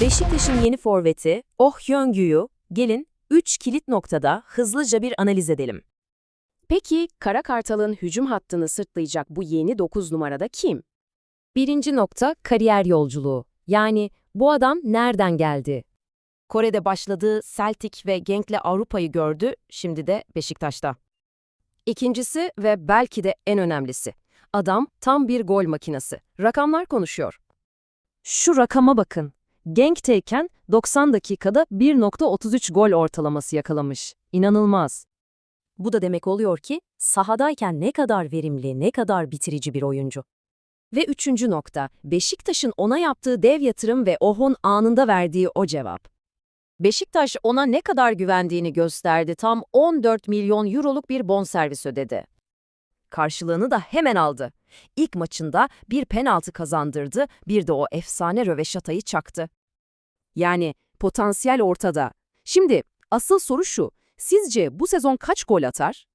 Beşiktaş'ın yeni forveti Oh Hyun-gyu, gelin 3 kilit noktada hızlıca bir analiz edelim. Peki Kara Kartal'ın hücum hattını sırtlayacak bu yeni 9 numarada kim? Birinci nokta kariyer yolculuğu. Yani bu adam nereden geldi? Kore'de başladığı Celtic ve Genk'le Avrupa'yı gördü, şimdi de Beşiktaş'ta. İkincisi ve belki de en önemlisi. Adam tam bir gol makinesi. Rakamlar konuşuyor. Şu rakama bakın. Genk'teyken 90 dakikada 1.33 gol ortalaması yakalamış. İnanılmaz. Bu da demek oluyor ki sahadayken ne kadar verimli, ne kadar bitirici bir oyuncu. Ve üçüncü nokta, Beşiktaş'ın ona yaptığı dev yatırım ve Oh'un anında verdiği o cevap. Beşiktaş ona ne kadar güvendiğini gösterdi. Tam 14 milyon euroluk bir bonservis ödedi. Karşılığını da hemen aldı. İlk maçında bir penaltı kazandırdı, bir de o efsane röveşatayı çaktı. Yani potansiyel ortada. Şimdi asıl soru şu, sizce bu sezon kaç gol atar?